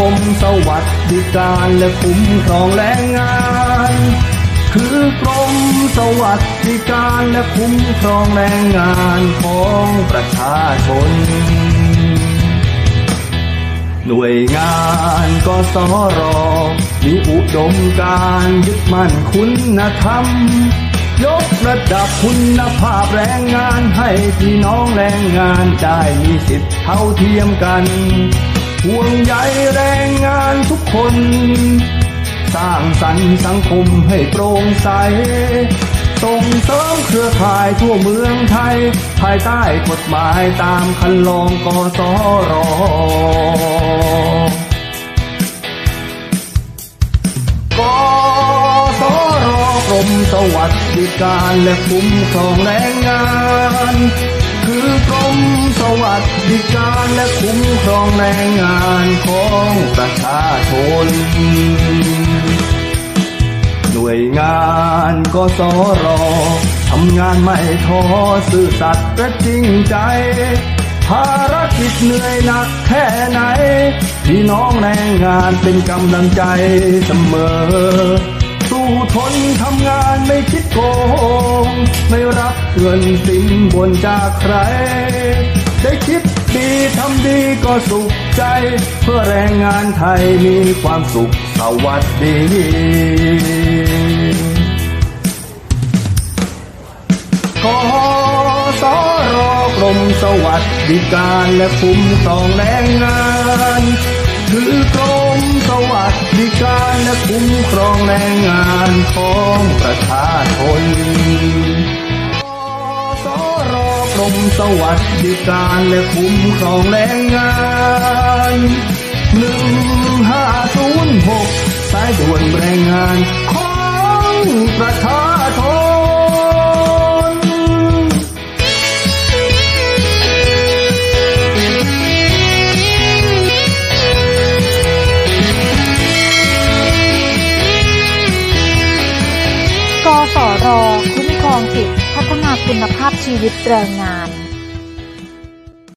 สวัสดิการและคุ้มครองแรงงาน คือกรมสวัสดิการและคุ้มครองแรงงานของประชาชน หน่วยงานกสรมีอุดมการยึดมั่นคุณธรรมยกระดับคุณภาพแรงงานให้พี่น้องแรงงานได้มีสิทธิ์เท่าเทียมกัน ห่วงใยแรงงานทุกคน สร้างสรรค์สังคมให้โปร่งใส ส่งเสริมเครือข่ายทั่วเมืองไทย ภายใต้กฎหมายตามคันลองกสรกสรกรมสวัสดิการและคุ้มครองแรงงาน คือกรมสวัสดิการและคุ้มครองแรงงานของประชาชน หน่วยงานกสรทำงานไม่ท้อซื่อสัตย์และจริงใจ ภารกิจเหนื่อยหนักแค่ไหน พี่น้องแรงงานเป็นกำลังใจเสมอ ทนทำงานไม่คิดโกง ไม่รับเงินสินบนจากใคร ได้คิดดีทำดีก็สุขใจ เพื่อแรงงานไทยมีความสุขสวัสดีกสรกรมสวัสดิการและคุ้มครองแรงงาน มครองแรงงานของประชาชนสรกรมสวัสดิการและคุ้มครองแรงงานหนึ่งห้าศูนย์หกสายด่วนแรงงานของประชา ชีวิตแรงงาน